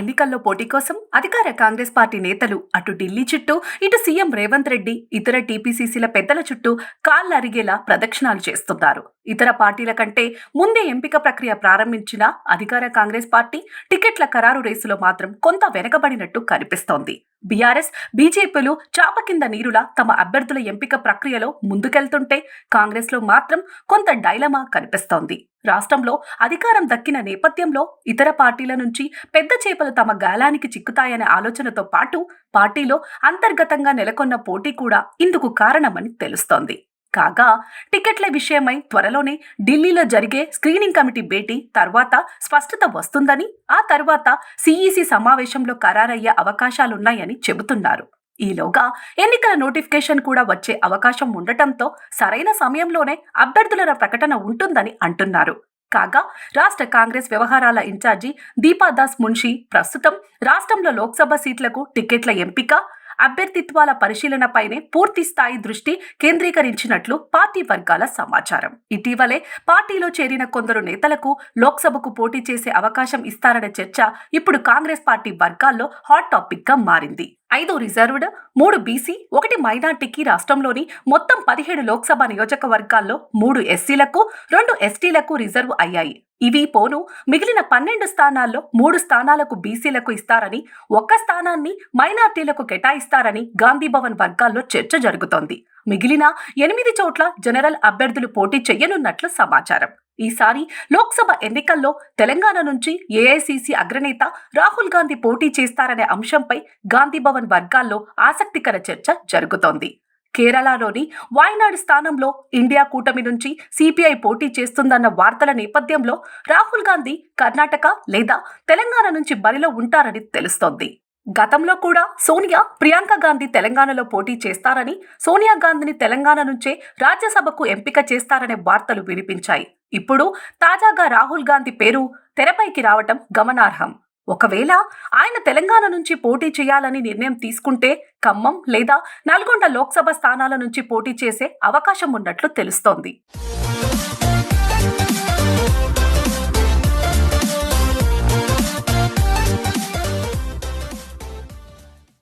ఎన్నికల్లో పోటీ కోసం అధికార కాంగ్రెస్ పార్టీ నేతలు అటు ఢిల్లీ చుట్టూ ఇటు సీఎం రేవంత్ రెడ్డి ఇతర టీపీసీసీల పెద్దల చుట్టూ కాళ్ళరిగేలా ప్రదక్షిణాలు చేస్తున్నారు. ఇతర పార్టీల కంటే ముందే ఎంపిక ప్రక్రియ ప్రారంభించిన అధికార కాంగ్రెస్ పార్టీ టికెట్ల ఖరారు రేసులో మాత్రం కొంత వెనకబడినట్టు కనిపిస్తోంది. బీఆర్ఎస్ బీజేపీలు చాప కింద నీరులా తమ అభ్యర్థుల ఎంపిక ప్రక్రియలో ముందుకెళ్తుంటే కాంగ్రెస్లో మాత్రం కొంత డైలమా కనిపిస్తోంది. రాష్ట్రంలో అధికారం దక్కిన నేపథ్యంలో ఇతర పార్టీల నుంచి పెద్ద చేపలు తమ గాలానికి చిక్కుతాయనే ఆలోచనతో పాటు పార్టీలో అంతర్గతంగా నెలకొన్న పోటీ కూడా ఇందుకు కారణమని తెలుస్తోంది. కాగా టికెట్ల విషయమై త్వరలోనే ఢిల్లీలో జరిగే స్క్రీనింగ్ కమిటీ భేటీ తర్వాత స్పష్టత వస్తుందని ఆ తర్వాత సిఈసి సమావేశంలో ఖరారయ్యే అవకాశాలున్నాయని చెబుతున్నారు. ఈలోగా ఎన్నికల నోటిఫికేషన్ కూడా వచ్చే అవకాశం ఉండటంతో సరైన సమయంలోనే అభ్యర్థుల ప్రకటన ఉంటుందని అంటున్నారు. కాగా రాష్ట్ర కాంగ్రెస్ వ్యవహారాల ఇన్ఛార్జి దీపాదాస్ మున్షి ప్రస్తుతం రాష్ట్రంలో లోక్సభ సీట్లకు టికెట్ల ఎంపిక అభ్యర్థిత్వాల పరిశీలనపైనే పూర్తి స్థాయి దృష్టి కేంద్రీకరించినట్లు పార్టీ వర్గాల సమాచారం. ఇటీవలే పార్టీలో చేరిన కొందరు నేతలకు లోక్సభకు పోటీ చేసే అవకాశం ఇస్తారనే చర్చ ఇప్పుడు కాంగ్రెస్ పార్టీ వర్గాల్లో హాట్ టాపిక్గా మారింది. ఐదు రిజర్వ్డ్ మూడు బీసీ ఒకటి మైనార్టీకి రాష్ట్రంలోని మొత్తం పదిహేడు లోక్సభ నియోజకవర్గాల్లో మూడు ఎస్సీలకు రెండు ఎస్టీలకు రిజర్వ్ అయ్యాయి. ఇవి పోను మిగిలిన పన్నెండు స్థానాల్లో మూడు స్థానాలకు బీసీలకు ఇస్తారని ఒక్క స్థానాన్ని మైనార్టీలకు కేటాయిస్తారని గాంధీభవన్ వర్గాల్లో చర్చ జరుగుతోంది. మిగిలిన ఎనిమిది చోట్ల జనరల్ అభ్యర్థులు పోటీ చేయనున్నట్లు సమాచారం. ఈసారి లోక్సభ ఎన్నికల్లో తెలంగాణ నుంచి ఏఐసిసి అగ్రనేత రాహుల్ గాంధీ పోటీ చేస్తారనే అంశంపై గాంధీభవన్ వర్గాల్లో ఆసక్తికర చర్చ జరుగుతోంది. కేరళలోని వాయనాడ్ స్థానంలో ఇండియా కూటమి నుంచి సిపిఐ పోటీ చేస్తుందన్న వార్తల నేపథ్యంలో రాహుల్ గాంధీ కర్ణాటక లేదా తెలంగాణ నుంచి బరిలో ఉంటారని తెలుస్తోంది. గతంలో కూడా సోనియా ప్రియాంక గాంధీ తెలంగాణలో పోటీ చేస్తారని సోనియా గాంధీని తెలంగాణ నుంచే రాజ్యసభకు ఎంపిక చేస్తారనే వార్తలు వినిపించాయి. ఇప్పుడు తాజాగా రాహుల్ గాంధీ పేరు తెరపైకి రావటం గమనార్హం. ఒకవేళ ఆయన తెలంగాణ నుంచి పోటీ చేయాలని నిర్ణయం తీసుకుంటే ఖమ్మం లేదా నల్గొండ లోక్సభ స్థానాల నుంచి పోటీ చేసే అవకాశం ఉన్నట్లు తెలుస్తోంది.